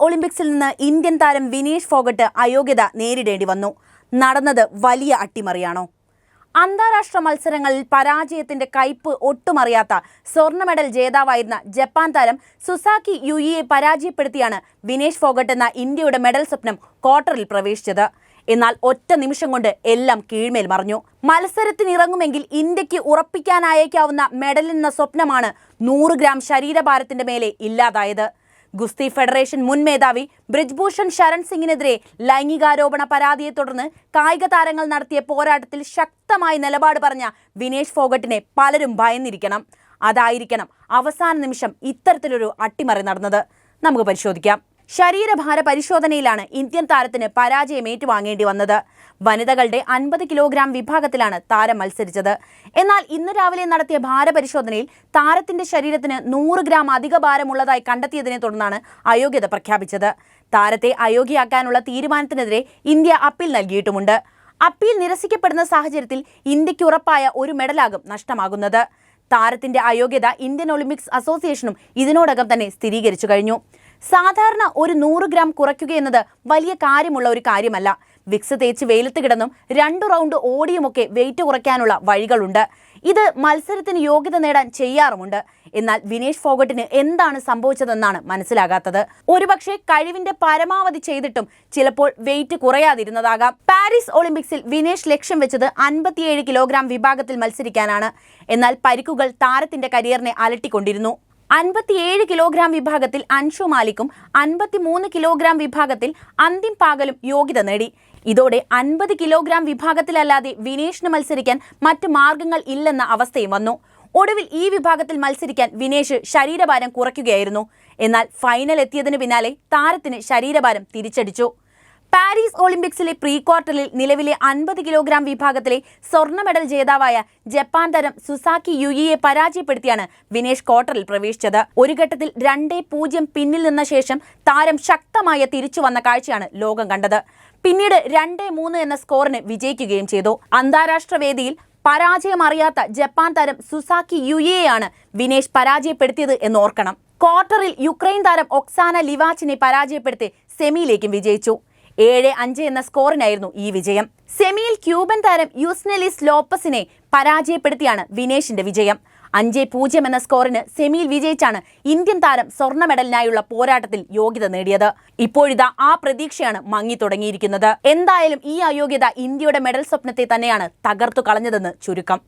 ഒളിമ്പിക്സിൽ നിന്ന് ഇന്ത്യൻ താരം വിനീഷ് ഫോഗട്ട് അയോഗ്യത നേരിടേണ്ടി വന്നു. നടന്നത് വലിയ അട്ടിമറിയാണോ? അന്താരാഷ്ട്ര മത്സരങ്ങളിൽ പരാജയത്തിന്റെ കയ്പ് ഒട്ടുമറിയാത്ത സ്വർണ മെഡൽ ജേതാവായിരുന്ന ജപ്പാൻ താരം സുസാക്കി യുയിയെ പരാജയപ്പെടുത്തിയാണ് വിനേഷ് ഫോഗട്ട് എന്ന ഇന്ത്യയുടെ മെഡൽ സ്വപ്നം ക്വാർട്ടറിൽ പ്രവേശിച്ചത്. എന്നാൽ ഒറ്റ നിമിഷം കൊണ്ട് എല്ലാം കീഴ്മേൽ മറിഞ്ഞു. മത്സരത്തിനിറങ്ങുമെങ്കിൽ ഇന്ത്യയ്ക്ക് ഉറപ്പിക്കാനായേക്കാവുന്ന മെഡൽ എന്ന സ്വപ്നമാണ് നൂറ് ഗ്രാം ശരീരഭാരത്തിന്റെ മേലെ ഇല്ലാതായത്. ഗുസ്തി ഫെഡറേഷൻ മുൻ മേധാവി ബ്രിജ്ഭൂഷൺ ശരൺ സിംഗിനെതിരെ ലൈംഗികാരോപണ പരാതിയെ തുടർന്ന് കായിക താരങ്ങൾ നടത്തിയ പോരാട്ടത്തിൽ ശക്തമായി നിലപാട് പറഞ്ഞ വിനേഷ് ഫോഗട്ടിനെ പലരും ഭയന്നിരിക്കണം. അതായിരിക്കണം അവസാന നിമിഷം ഇത്തരത്തിലൊരു അട്ടിമറി നടന്നത്. നമുക്ക് പരിശോധിക്കാം. ശരീരഭാര പരിശോധനയിലാണ് ഇന്ത്യൻ താരത്തിന് പരാജയം ഏറ്റുവാങ്ങേണ്ടി വന്നത്. വനിതകളുടെ അൻപത് കിലോഗ്രാം വിഭാഗത്തിലാണ് താരം മത്സരിച്ചത്. എന്നാൽ ഇന്ന് രാവിലെ നടത്തിയ ഭാരപരിശോധനയിൽ താരത്തിന്റെ ശരീരത്തിന് നൂറ് ഗ്രാം അധിക ഭാരമുള്ളതായി കണ്ടെത്തിയതിനെ തുടർന്നാണ് അയോഗ്യത പ്രഖ്യാപിച്ചത്. താരത്തെ അയോഗ്യയാക്കാനുള്ള തീരുമാനത്തിനെതിരെ ഇന്ത്യ അപ്പീൽ നൽകിയിട്ടുമുണ്ട്. അപ്പീൽ നിരസിക്കപ്പെടുന്ന സാഹചര്യത്തിൽ ഇന്ത്യയ്ക്ക് ഉറപ്പായ ഒരു മെഡലാകും നഷ്ടമാകുന്നത്. താരത്തിന്റെ അയോഗ്യത ഇന്ത്യൻ ഒളിമ്പിക്സ് അസോസിയേഷനും ഇതിനോടകം തന്നെ സ്ഥിരീകരിച്ചു കഴിഞ്ഞു. സാധാരണ ഒരു നൂറ് ഗ്രാം കുറയ്ക്കുകയെന്നത് വലിയ കാര്യമുള്ള ഒരു കാര്യമല്ല. വിക്സ് തേച്ച് വെയിലത്ത് കിടന്നും രണ്ടു റൗണ്ട് ഓടിയുമൊക്കെ വെയിറ്റ് കുറയ്ക്കാനുള്ള വഴികളുണ്ട്. ഇത് മത്സരത്തിന് യോഗ്യത നേടാൻ ചെയ്യാറുമുണ്ട്. എന്നാൽ വിനേഷ് ഫോഗട്ടിന് എന്താണ് സംഭവിച്ചതെന്നാണ് മനസ്സിലാകാത്തത്. ഒരുപക്ഷെ കഴിവിന്റെ പരമാവധി ചെയ്തിട്ടും ചിലപ്പോൾ വെയിറ്റ് കുറയാതിരുന്നതാകാം. പാരീസ് ഒളിമ്പിക്സിൽ വിനേഷ് ലക്ഷ്യം വെച്ചത് അൻപത്തിയേഴ് കിലോഗ്രാം വിഭാഗത്തിൽ മത്സരിക്കാനാണ്. എന്നാൽ പരിക്കുകൾ താരത്തിന്റെ കരിയറിനെ അലട്ടിക്കൊണ്ടിരുന്നു. അൻപത്തിയേഴ് കിലോഗ്രാം വിഭാഗത്തിൽ അൻഷു മാലിക്കും അൻപത്തിമൂന്ന് കിലോഗ്രാം വിഭാഗത്തിൽ അന്തിം പാകലും യോഗ്യത നേടി. ഇതോടെ അൻപത് കിലോഗ്രാം വിഭാഗത്തിലല്ലാതെ വിനേഷിന് മത്സരിക്കാൻ മറ്റ് മാർഗങ്ങൾ ഇല്ലെന്ന അവസ്ഥയും വന്നു. ഒടുവിൽ ഈ വിഭാഗത്തിൽ മത്സരിക്കാൻ വിനേഷ് ശരീരഭാരം കുറയ്ക്കുകയായിരുന്നു. എന്നാൽ ഫൈനൽ എത്തിയതിനു പിന്നാലെ താരത്തിന് ശരീരഭാരം തിരിച്ചടിച്ചു. പാരീസ് ഒളിമ്പിക്സിലെ പ്രീ ക്വാർട്ടറിൽ നിലവിലെ അൻപത് കിലോഗ്രാം വിഭാഗത്തിലെ സ്വർണ മെഡൽ ജേതാവായ ജപ്പാൻ താരം സുസാക്കി യുയിയെ പരാജയപ്പെടുത്തിയാണ് വിനേഷ് ക്വാർട്ടറിൽ പ്രവേശിച്ചത്. ഒരു ഘട്ടത്തിൽ രണ്ടേ പൂജ്യം പിന്നിൽ നിന്ന ശേഷം താരം ശക്തമായ തിരിച്ചു വന്ന കാഴ്ചയാണ് ലോകം കണ്ടത്. പിന്നീട് രണ്ടേ മൂന്ന് എന്ന സ്കോറിന് വിജയിക്കുകയും ചെയ്തു. അന്താരാഷ്ട്ര വേദിയിൽ പരാജയം അറിയാത്ത ജപ്പാൻ താരം സുസാക്കി യുയെയാണ് വിനേഷ് പരാജയപ്പെടുത്തിയത് എന്ന് ഓർക്കണം. ക്വാർട്ടറിൽ യുക്രൈൻ താരം ഒക്സാന ലിവാച്ചിനെ പരാജയപ്പെടുത്തി സെമിയിലേക്കും വിജയിച്ചു. ഏഴ് അഞ്ച് എന്ന സ്കോറിനായിരുന്നു ഈ വിജയം. സെമിയിൽ ക്യൂബൻ താരം യൂസ്നെലിസ് ലോപ്പസിനെ പരാജയപ്പെടുത്തിയാണ് വിനേഷിന്റെ വിജയം. അഞ്ച് പൂജ്യം എന്ന സ്കോറിന് സെമിയിൽ വിജയിച്ചാണ് ഇന്ത്യൻ താരം സ്വർണ മെഡലിനായുള്ള പോരാട്ടത്തിൽ യോഗ്യത നേടിയത്. ഇപ്പോഴിതാ ആ പ്രതീക്ഷയാണ് മങ്ങി തുടങ്ങിയിരിക്കുന്നത്. എന്തായാലും ഈ അയോഗ്യത ഇന്ത്യയുടെ മെഡൽ സ്വപ്നത്തെ തന്നെയാണ് തകർത്തു കളഞ്ഞതെന്ന് ചുരുക്കം.